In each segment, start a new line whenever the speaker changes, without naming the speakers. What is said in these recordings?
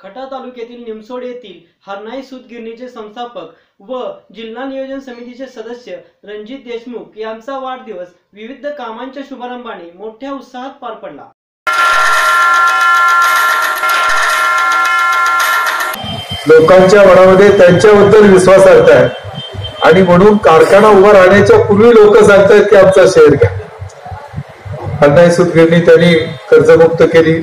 खटा तालुक्यातील निमसोड येथील हरनाई सुतगिरणीचे संस्थापक व जिल्हा नियोजन समितीचे सदस्य रणजित देशमुख यांचा वाढदिवस विविध कामांच्या शुभारंभाने मोठ्या उत्साहात पार पडला.
लोकांच्या मनामध्ये त्यांच्याबद्दल विश्वास आहे आणि म्हणून कारखाना उभा राहण्याच्या पूर्वी लोक सांगतायत की आमचा शेअर घ्या. अन्नाई सुतगिरणी त्यांनी कर्जमुक्त केली.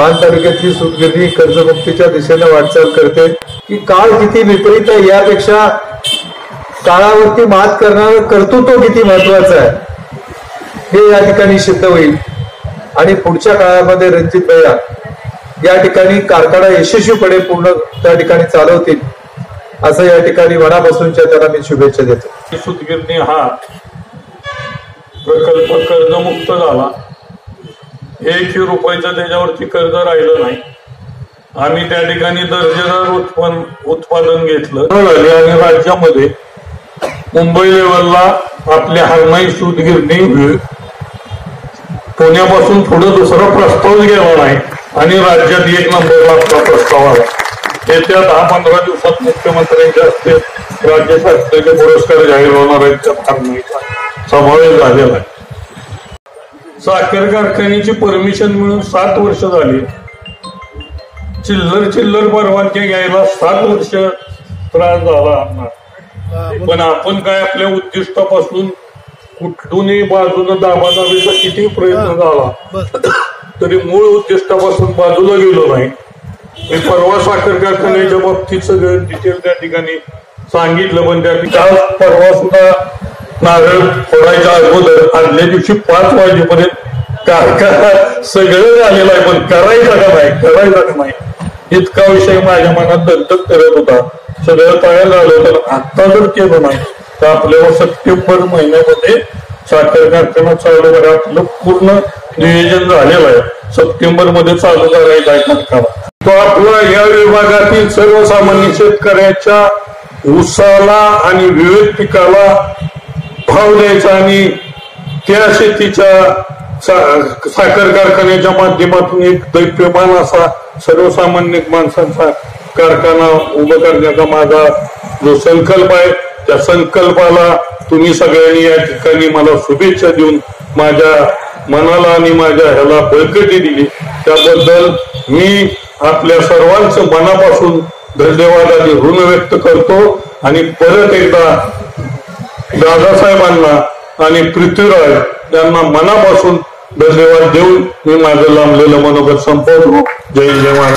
मान तालुक्यातली सूतगिरणी कर्जमुक्तीच्या दिशेने वाटचाल करते. की काळ किती विपरीत आहे यापेक्षा काळावरती मात करणारं कर्तृत्व किती महत्वाचं आहे? हे या ठिकाणी सिद्ध होईल. आणि पुढच्या काळामध्ये रणजित भैया या ठिकाणी कारखाना यशस्वीपणे पूर्ण त्या ठिकाणी चालवतील असं या ठिकाणी मनापासूनच्या त्यांना मी शुभेच्छा देतो.
सूतगिरणी हा प्रकल्प कर्जमुक्त झाला. एकही रुपयाचं त्याच्यावरती कर्ज राहिलं नाही. आम्ही त्या ठिकाणी दर्जेदार उत्पन्न उत्पादन घेतलं. आणि राज्यामध्ये मुंबई लेवलला आपल्या सूत गिरणी पुण्यापासून पुढे दुसरा प्रस्तावच गेला नाही. आणि राज्यात एक नंबरला आपला प्रस्ताव आला. येत्या दहा पंधरा दिवसात मुख्यमंत्र्यांच्या हस्ते राज्य शासनाचे पुरस्कार जाहीर होणार आहेत. त्या हरनाईचा समावेश झालेला आहे. साखर कारखान्याची परमिशन मिळून सात वर्ष झाली. चिल्लर चिल्लर परवानगी घ्यायला सात वर्ष त्रास झाला पण आपण काय आपल्या उद्दिष्टापासून कुठूनही बाजूनं दाबादाबीचा किती प्रयत्न झाला तरी मूळ उद्दिष्टापासून बाजूला गेलो नाही. मी परवा साखर कारखान्याच्या बाबतीत सगळं डिटेल त्या ठिकाणी सांगितलं पण त्या ठिकाणी परवा सुद्धा नारळ फोडायच्या अगोदर आदल्या दिवशी पाच वाजेपर्यंत कारखाना सगळं झालेलं आहे पण करायचं का नाही? करायचा का नाही? इतका विषय माझ्या मनात दंतक करत होता. सगळं तयार झालं तर आता जर केलं नाही. तर आपल्याला सप्टेंबर महिन्यामध्ये साखर कारखाना चालू करा. आपलं पूर्ण नियोजन झालेलं आहे. सप्टेंबरमध्ये चालू करायचा आहे कारखाना. तो आपला या विभागातील सर्वसामान्य शेतकऱ्याच्या उसाला आणि विविध पिकाला भाव द्यायचा आणि त्या शेतीच्या सा- साखर कारखान्याच्या माध्यमातून एक दैप्यमान असा सर्वसामान्य माणसांचा कारखाना उभं करण्याचा माझा जो संकल्प आहे त्या संकल्पाला तुम्ही सगळ्यांनी या ठिकाणी मला शुभेच्छा देऊन माझ्या मनाला आणि माझ्या ह्याला बळकटी दिली. त्याबद्दल मी आपल्या सर्वांचं मनापासून धन्यवादाने ऋण व्यक्त करतो आणि परत एकदा दादासाहेबांना आणि पृथ्वीराज यांना मनापासून धन्यवाद देऊन मी माझं लांबलेलं मनोगत संपवतो. जय जय महाराज